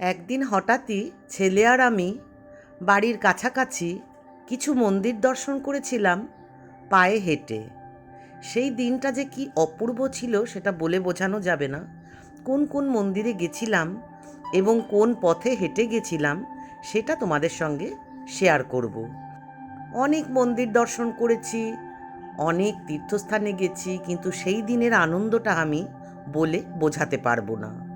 একদিন হঠাৎই ছেলে আর আমি বাড়ির কাছাকাছি কিছু মন্দির দর্শন করেছিলাম পায়ে হেঁটে। সেই দিনটা যে কি অপূর্ব ছিল সেটা বলে বোঝানো যাবে না। কোন কোন মন্দিরে গেছিলাম এবং কোন পথে হেঁটে গেছিলাম সেটা তোমাদের সঙ্গে শেয়ার করব। অনেক মন্দির দর্শন করেছি, অনেক তীর্থস্থানে গেছি, কিন্তু সেই দিনের আনন্দটা আমি বলে বোঝাতে পারব না।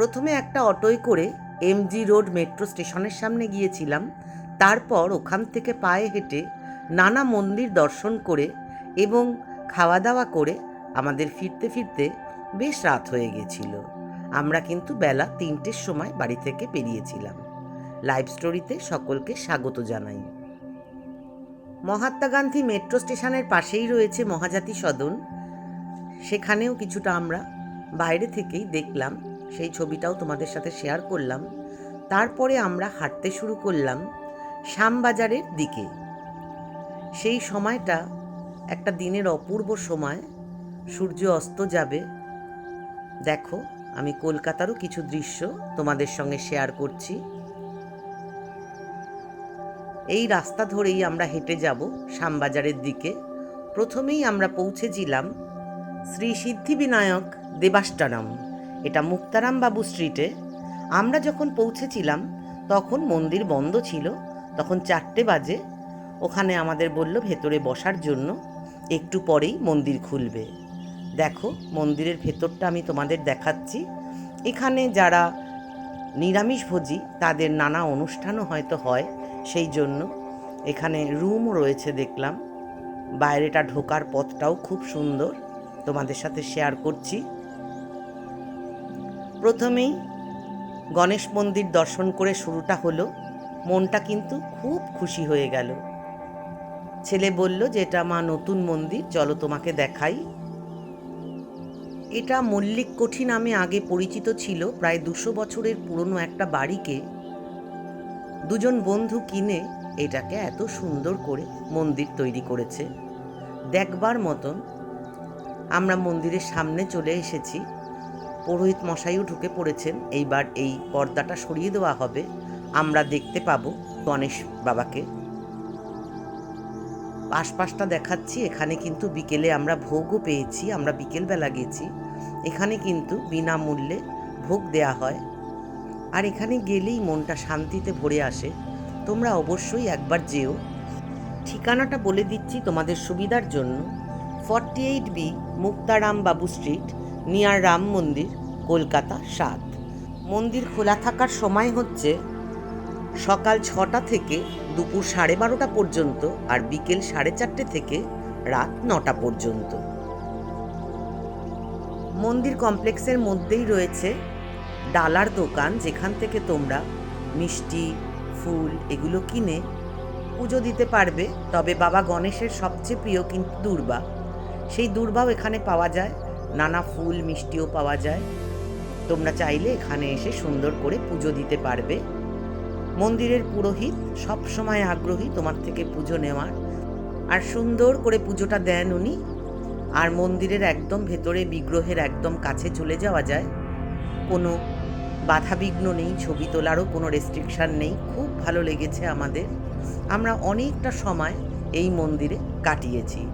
প্রথমে একটা অটোয় করে এমজি রোড মেট্রো স্টেশনের সামনে গিয়েছিলাম। তারপর ওখান থেকে পায়ে হেঁটে নানা মন্দির দর্শন করে এবং খাওয়া দাওয়া করে আমাদের ফিরতে ফিরতে বেশ রাত হয়ে গেছিল। আমরা কিন্তু বেলা তিনটের সময় বাড়ি থেকে বেরিয়েছিলাম। লাইভ স্টোরিতে সকলকে স্বাগত জানাই। মহাত্মা গান্ধী মেট্রো স্টেশনের পাশেই রয়েছে মহাজাতি সদন। সেখানেও কিছুটা আমরা বাইরে থেকেই দেখলাম সেই ছবিটাও তোমাদের সাথে শেয়ার করলাম। তারপরে আমরা হাঁটতে শুরু করলাম শ্যামবাজারের দিকে। সেই সময়টা একটা দিনের অপূর্ব সময়। সূর্য অস্ত যাবে। দেখো, আমি কলকাতারও কিছু দৃশ্য তোমাদের সঙ্গে শেয়ার করছি। এই রাস্তা ধরেই আমরা হেঁটে যাব শ্যামবাজারের দিকে। প্রথমেই আমরা পৌঁছেছিলাম শ্রী সিদ্ধিবিনায়ক দেবাষ্টারাম এটা মুক্তারাম বাবু স্ট্রিটে। আমরা যখন পৌঁছেছিলাম, তখন মন্দির বন্ধ ছিল, তখন চারটে বাজে। ওখানে আমাদের বলল, ভেতরে বসার জন্য একটু পরেই মন্দির খুলবে। দেখো, মন্দিরের ভেতরটা আমি তোমাদের দেখাচ্ছি। এখানে যারা নিরামিষভোজী তাদের নানা অনুষ্ঠানও হয়তো হয় সেই জন্য। এখানে রুম রয়েছে দেখলাম। বাইরেটা ঢোকার পথটাও খুব সুন্দর। তোমাদের সাথে শেয়ার করছি। প্রথমেই গণেশ মন্দির দর্শন করে শুরুটা হলো। মনটা কিন্তু খুব খুশি হয়ে গেল। ছেলে বলল যে, এটা মা নতুন মন্দির, চলো তোমাকে দেখাই। এটা মল্লিক কোঠি নামে আগে পরিচিত ছিল। প্রায় দুশো বছরের পুরনো একটা বাড়িকে দুজন বন্ধু কিনে এটাকে এত সুন্দর করে মন্দির তৈরি করেছে। দেখবার মতন আমরা মন্দিরের সামনে চলে এসেছি। পুরোহিত মশাইও ঢুকে পড়েছেন। এইবার এই পর্দাটা সরিয়ে দেওয়া হবে। আমরা দেখতে পাবো গণেশ বাবাকে। আশপাশটা দেখাচ্ছি। এখানে কিন্তু বিকেলে আমরা ভোগও পেয়েছি। আমরা বিকেলবেলা গেছি। এখানে কিন্তু বিনামূল্যে ভোগ দেয়া হয়। আর এখানে গেলেই মনটা শান্তিতে ভরে আসে। তোমরা অবশ্যই একবার যেও। ঠিকানাটা বলে দিচ্ছি তোমাদের সুবিধার জন্য। ফর্টি এইট বি মুক্তারাম বাবু স্ট্রিট নিয়ার রাম মন্দির, কলকাতা সাত। মন্দির খোলা থাকার সময় হচ্ছে সকাল ছটা থেকে দুপুর সাড়ে বারোটা পর্যন্ত আর বিকেল সাড়ে চারটে থেকে রাত নটা পর্যন্ত। মন্দির কমপ্লেক্সের মধ্যেই রয়েছে ডালার দোকান, যেখান থেকে তোমরা মিষ্টি, ফুল এগুলো কিনে পুজো দিতে পারবে। তবে বাবা গণেশের সবচেয়ে প্রিয় কিন্তু দুর্বা। সেই দুর্বাও এখানে পাওয়া যায়। নানা ফুল মিষ্টিও পাওয়া যায়। তোমরা চাইলে এখানে এসে সুন্দর করে পুজো দিতে পারবে। মন্দিরের পুরোহিত সব সময় আগ্রহী তোমার থেকে পুজো নেওয়ার। আর সুন্দর করে পুজোটা দেন উনি। আর মন্দিরের একদম ভেতরে বিগ্রহের একদম কাছে চলে যাওয়া যায়। কোনো বাধাবিঘ্ন নেই, ছবি তোলারও কোনো রেস্ট্রিকশান নেই। খুব ভালো লেগেছে আমাদের। আমরা অনেকটা সময় এই মন্দিরে কাটিয়েছি।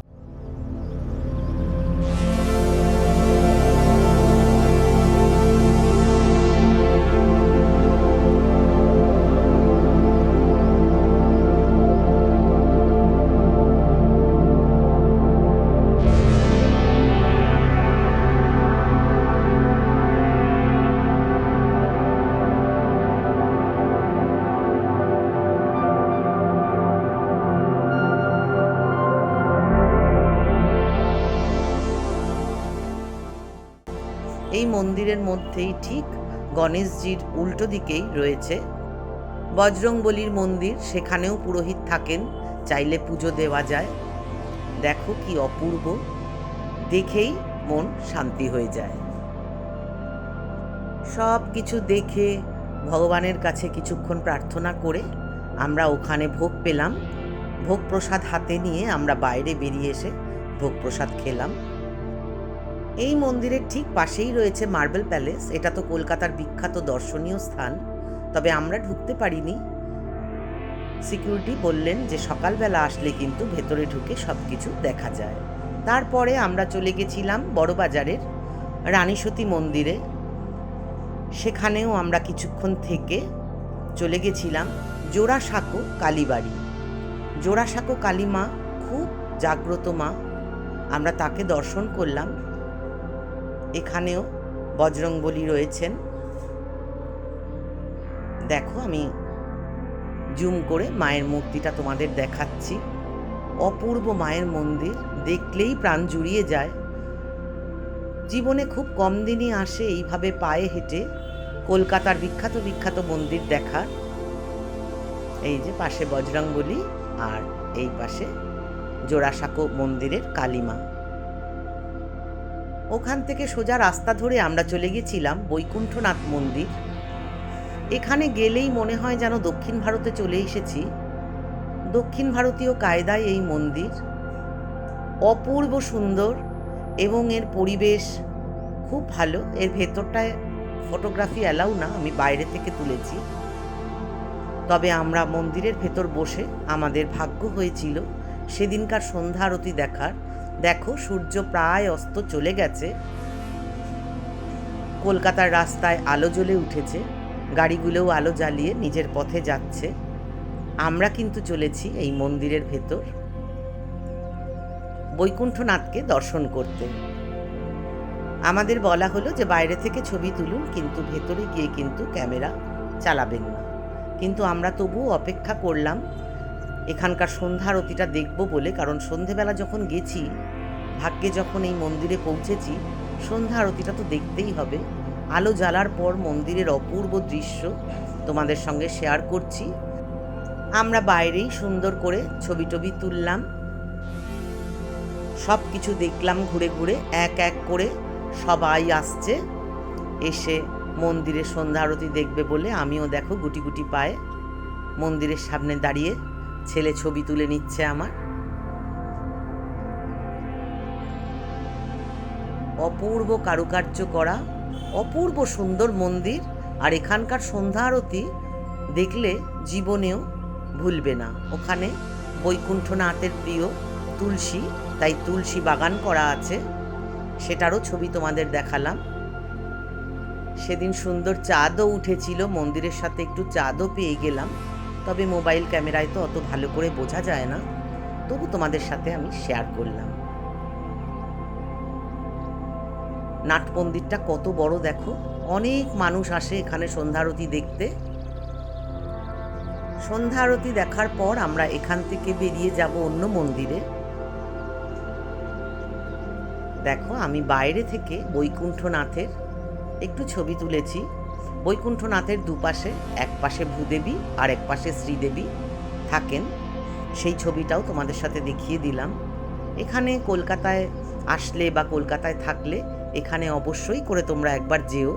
এই মন্দিরের মধ্যেই ঠিক গণেশজির উল্টো দিকেই রয়েছে বজরংবলির মন্দির। সেখানেও পুরোহিত থাকেন, চাইলে পুজো দেওয়া যায়। দেখো কি অপূর্ব। দেখেই মন শান্তি হয়ে যায়। সব কিছু দেখে ভগবানের কাছে কিছুক্ষণ প্রার্থনা করে আমরা ওখানে ভোগ পেলাম। ভোগ প্রসাদ হাতে নিয়ে আমরা বাইরে বেরিয়ে এসে ভোগ প্রসাদ খেলাম। এই মন্দিরের ঠিক পাশেই রয়েছে মার্বেল প্যালেস। এটা তো কলকাতার বিখ্যাত দর্শনীয় স্থান। তবে আমরা ঢুকতে পারিনি। সিকিউরিটি বললেন যে সকালবেলা আসলে কিন্তু ভেতরে ঢুকে সব কিছু দেখা যায়। তারপরে আমরা চলে গেছিলাম বড়বাজারের রানীসতী মন্দিরে। সেখানেও আমরা কিছুক্ষণ থেকে চলে গেছিলাম জোড়াসাঁকো কালীবাড়ি। জোড়াসাঁকো কালী মা খুব জাগ্রত মা। আমরা তাকে দর্শন করলাম। এখানেও বজরংবলী রয়েছেন। দেখো, আমি জুম করে মায়ের মূর্তিটা তোমাদের দেখাচ্ছি। অপূর্ব মায়ের মন্দির, দেখলেই প্রাণ জুড়িয়ে যায়। জীবনে খুব কম দিনই আসে এইভাবে পায়ে হেঁটে কলকাতার বিখ্যাত বিখ্যাত মন্দির দেখার। এই যে পাশে বজরংবলী আর এই পাশে জোড়াসাঁকো মন্দিরের কালীমা। ওখান থেকে সোজা রাস্তা ধরে আমরা চলে গেছিলাম বৈকুণ্ঠনাথ মন্দির। এখানে গেলেই মনে হয় যেন দক্ষিণ ভারতে চলে এসেছি। দক্ষিণ ভারতীয় কায়দায় এই মন্দির। অপূর্ব সুন্দর এবং এর পরিবেশ খুব ভালো। এর ভেতরটায় ফটোগ্রাফি অ্যালাউ না, আমি বাইরে থেকে তুলেছি। তবে আমরা মন্দিরের ভেতর বসে আমাদের ভাগ্য হয়েছিল সেদিনকার সন্ধ্যা আরতি দেখার। দেখো, সূর্য প্রায় অস্ত চলে গেছে। কলকাতার রাস্তায় আলো জ্বলে উঠেছে। গাড়িগুলোও আলো জ্বালিয়ে নিজের পথে যাচ্ছে। আমরা কিন্তু চলেছি এই মন্দিরের ভেতর। বৈকুণ্ঠনাথকে দর্শন করতে। আমাদের বলা হলো যে বাইরে থেকে ছবি তুলুন, কিন্তু ভেতরে গিয়ে কিন্তু ক্যামেরা চালাবেন না। কিন্তু আমরা তবুও অপেক্ষা করলাম, এখানকার সন্ধ্যা আরতিটা দেখব বলে, কারণ সন্ধেবেলা যখন গেছি ভাগ্যে যখন এই মন্দিরে পৌঁছেছি, সন্ধ্যা আরতিটা তো দেখতেই হবে। আলো জ্বালার পর মন্দিরের অপূর্ব দৃশ্য তোমাদের সঙ্গে শেয়ার করছি। আমরা বাইরেই সুন্দর করে ছবি টবি তুললাম। সব কিছু দেখলাম ঘুরে ঘুরে, এক এক করে সবাই আসছে। এসে মন্দিরে সন্ধ্যা আরতি দেখবে বলে আমিও দেখো গুটি গুটি পায়ে। মন্দিরের সামনে দাঁড়িয়ে ছেলে ছবি তুলে নিচ্ছে আমার। অপূর্ব কারুকার্য করা, অপূর্ব সুন্দর মন্দির আর এখানকার সন্ধ্যা আরতি দেখলে জীবনেও ভুলবে না। ওখানে বৈকুণ্ঠনাথের প্রিয় তুলসী, তাই তুলসী বাগান করা আছে। সেটারও ছবি তোমাদের দেখালাম। সেদিন সুন্দর চাঁদও উঠেছিল, মন্দিরের সাথে একটু চাঁদও পেয়ে গেলাম। তবে মোবাইল ক্যামেরায় তো অত ভালো করে বোঝা যায় না। তবু তোমাদের সাথে আমি শেয়ার করলাম। নাট মন্দিরটা কত বড় দেখো। অনেক মানুষ আসে এখানে সন্ধ্যা আরতি দেখতে। সন্ধ্যা আরতি দেখার পর আমরা এখান থেকে বেরিয়ে যাব অন্য মন্দিরে। দেখো, আমি বাইরে থেকে বৈকুণ্ঠনাথের একটু ছবি তুলেছি। বৈকুণ্ঠনাথের দুপাশে এক পাশে ভূদেবী আর এক পাশে শ্রীদেবী থাকেন। সেই ছবিটাও তোমাদের সাথে দেখিয়ে দিলাম। এখানে কলকাতায় আসলে বা কলকাতায় থাকলে এখানে অবশ্যই করে তোমরা একবার যেও।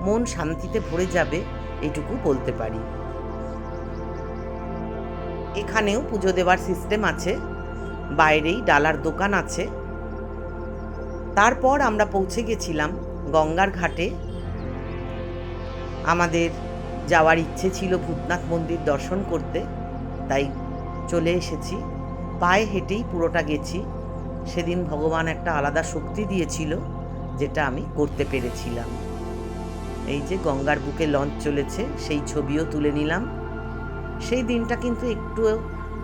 মন শান্তিতে ভরে যাবে, এটুকু বলতে পারি। এখানেও পুজো দেওয়ার সিস্টেম আছে। বাইরেই ডালার দোকান আছে। তারপর আমরা পৌঁছে গেছিলাম গঙ্গার ঘাটে। আমাদের যাওয়ার ইচ্ছে ছিল ভূতনাথ মন্দির দর্শন করতে, তাই চলে এসেছি। পায়ে হেঁটেই পুরোটা গেছি। সেদিন ভগবান একটা আলাদা শক্তি দিয়েছিল। যেটা আমি করতে পেরেছিলাম। এই যে গঙ্গার বুকে লঞ্চ চলেছে, সেই ছবিও তুলে নিলাম। সেই দিনটা কিন্তু একটুও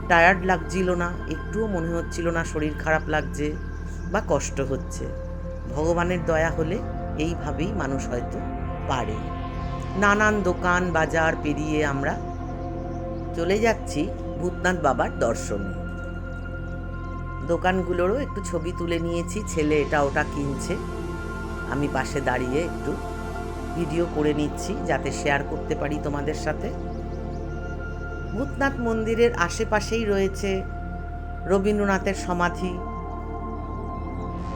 টায়ার্ড লাগছিল না, একটুও মনে হচ্ছিল না শরীর খারাপ লাগছে বা কষ্ট হচ্ছে। ভগবানের দয়া হলে এইভাবেই মানুষ হয়তো পারে। নানান দোকান, বাজার পেরিয়ে আমরা চলে যাচ্ছি ভূতনাথ বাবার দর্শনে। দোকানগুলোরও একটু ছবি তুলে নিয়েছি, ছেলে এটা ওটা কিনছে। আমি পাশে দাঁড়িয়ে একটু ভিডিও করে নিচ্ছি, যাতে শেয়ার করতে পারি তোমাদের সাথে। ভূতনাথ মন্দিরের আশেপাশেই রয়েছে রবীন্দ্রনাথের সমাধি।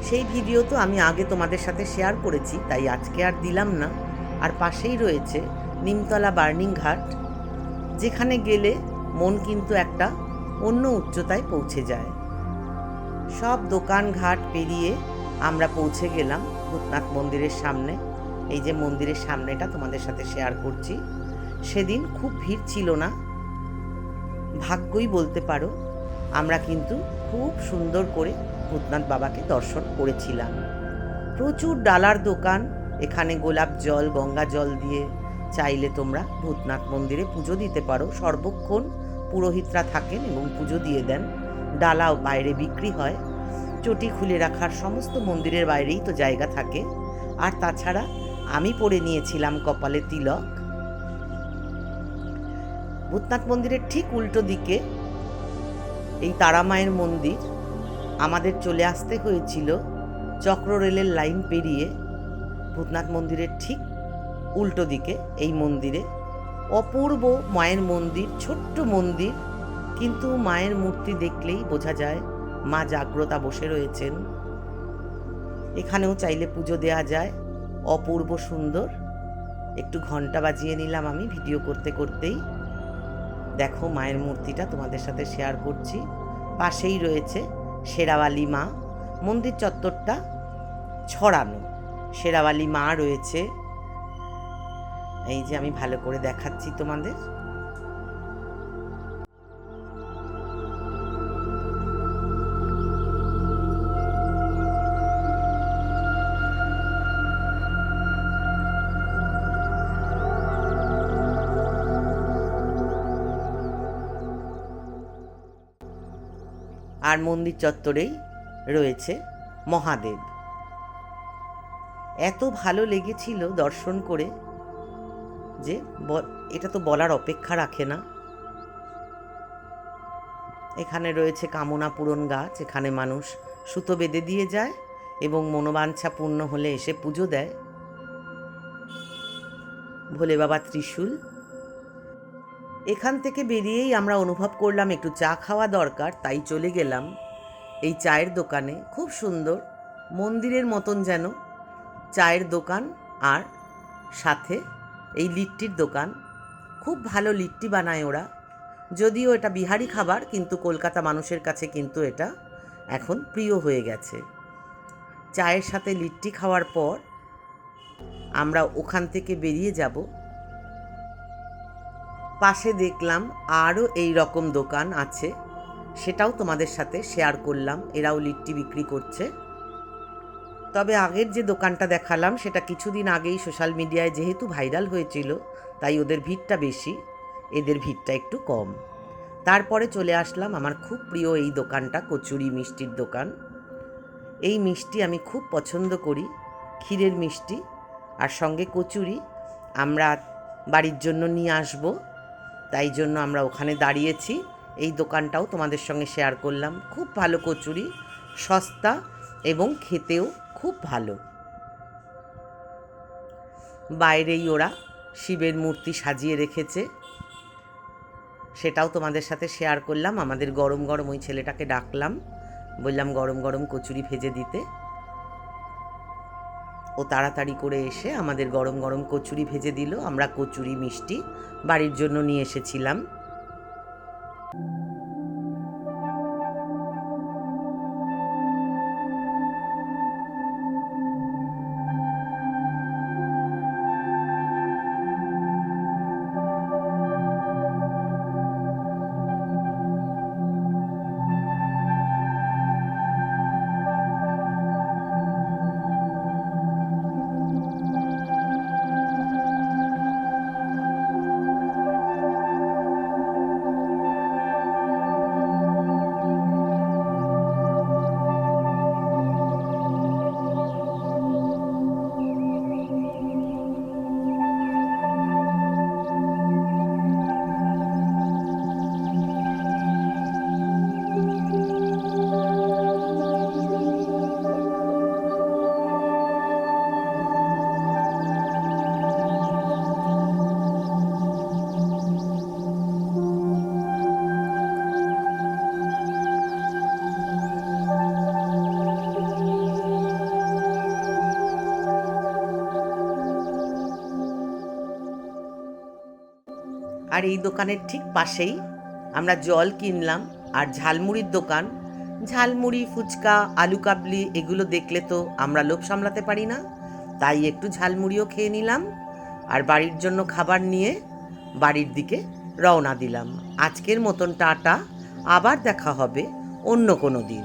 সেই ভিডিও তো আমি আগে তোমাদের সাথে শেয়ার করেছি, তাই আজকে আর দিলাম না। আর পাশেই রয়েছে নিমতলা বার্নিং ঘাট, যেখানে গেলে মন কিন্তু একটা অন্য উচ্চতায় পৌঁছে যায়। সব দোকান ঘাট পেরিয়ে আমরা পৌঁছে গেলাম। ভূতনাথ মন্দিরের সামনে, এই যে মন্দিরের সামনেটা তোমাদের সাথে শেয়ার করছি। সেদিন খুব ভিড় ছিল না, ভাগ্যই বলতে পারো, আমরা কিন্তু খুব সুন্দর করে ভূতনাথ বাবাকে দর্শন করেছিলাম। প্রচুর ডালার দোকান, এখানে গোলাপ জল, গঙ্গা জল দিয়ে চাইলে তোমরা ভূতনাথ মন্দিরে পুজো দিতে পারো। সর্বক্ষণ পুরোহিতরা থাকেন এবং পুজো দিয়ে দেন। ডালাও বাইরে বিক্রি হয়। চটি খুলে রাখার সমস্ত মন্দিরের বাইরেই তো জায়গা থাকে। আর তাছাড়া আমি পরে নিয়েছিলাম কপালে তিলক। ভূতনাথ মন্দিরের ঠিক উল্টো দিকে এই তারামায়ের মন্দির আমাদের চলে আসতে হয়েছিল চক্র রেলের লাইন পেরিয়ে ভূতনাথ মন্দিরের ঠিক উল্টো দিকে এই মন্দিরে। অপূর্ব মায়ের মন্দির, ছোট্ট মন্দির, কিন্তু মায়ের মূর্তি দেখলেই বোঝা যায় মা জাগ্রতা বসে রয়েছেন। এখানেও চাইলে পুজো দেয়া যায়। অপূর্ব সুন্দর। একটু ঘণ্টা বাজিয়ে নিলাম আমি ভিডিও করতে করতেই। দেখো মায়ের মূর্তিটা তোমাদের সাথে শেয়ার করছি। পাশেই রয়েছে শেরাওয়ালি মা। মন্দির চত্বরটা ছড়ানো। শেরাওয়ালি মা রয়েছে। এই যে আমি ভালো করে দেখাচ্ছি তোমাদের। আর মন্দির চত্বরেই রয়েছে মহাদেব। এত ভালো লেগেছিল দর্শন করে যে এটা তো বলার অপেক্ষা রাখে না। এখানে রয়েছে কামনা পূরণ গাছ, এখানে মানুষ সুতো বেঁধে দিয়ে যায় এবং মনোবাঞ্ছা পূর্ণ হলে এসে পুজো দেয়। ভোলে বাবা ত্রিশূল এখান থেকে বেরিয়েই আমরা অনুভব করলাম একটু চা খাওয়া দরকার, তাই চলে গেলাম। এই চায়ের দোকানে, খুব সুন্দর, মন্দিরের মতন যেন। চায়ের দোকান আর সাথে এই লিট্টির দোকান। খুব ভালো লিট্টি বানায় ওরা। যদিও এটা বিহারি খাবার, কিন্তু কলকাতা মানুষের কাছে কিন্তু এটা এখন প্রিয় হয়ে গেছে। চায়ের সাথে লিট্টি খাওয়ার পর আমরা ওখান থেকে বেরিয়ে যাব। পাশে দেখলাম আরও এই রকম দোকান আছে। সেটাও তোমাদের সাথে শেয়ার করলাম। এরাও লিট্টি বিক্রি করছে। তবে আগের যে দোকানটা দেখালাম, সেটা কিছুদিন আগেই সোশ্যাল মিডিয়ায় যেহেতু ভাইরাল হয়েছিল, তাই ওদের ভিড়টা বেশি। এদের ভিড়টা একটু কম। তারপরে চলে আসলাম আমার খুব প্রিয় এই দোকানটা, কচুরি মিষ্টির দোকান। এই মিষ্টি আমি খুব পছন্দ করি, ক্ষীরের মিষ্টি। আর সঙ্গে কচুরি, আমরা বাড়ির জন্য নিয়ে আসব। তাই জন্য আমরা ওখানে দাঁড়িয়েছি। এই দোকানটাও তোমাদের সঙ্গে শেয়ার করলাম। খুব ভালো কচুরি, সস্তা এবং খেতেও খুব ভালো। বাইরেই ওরা শিবের মূর্তি সাজিয়ে রেখেছে। সেটাও তোমাদের সাথে শেয়ার করলাম। আমাদের গরম গরম ওই ছেলেটাকে ডাকলাম। বললাম, গরম গরম কচুরি ভেজে দিতে। ও তাড়াতাড়ি করে এসে আমাদের গরম গরম কচুরি ভেজে দিল। আমরা কচুরি মিষ্টি বাড়ির জন্য নিয়ে এসেছিলাম। আর এই দোকানের ঠিক পাশেই আমরা জল কিনলাম আর ঝালমুড়ির দোকান। ঝালমুড়ি, ফুচকা, আলু কাবলি এগুলো দেখলে তো আমরা লোভ সামলাতে পারি না। তাই একটু ঝালমুড়িও খেয়ে নিলাম আর বাড়ির জন্য খাবার নিয়ে বাড়ির দিকে রওনা দিলাম। আজকের মতন টাটা। আবার দেখা হবে অন্য কোনো দিন।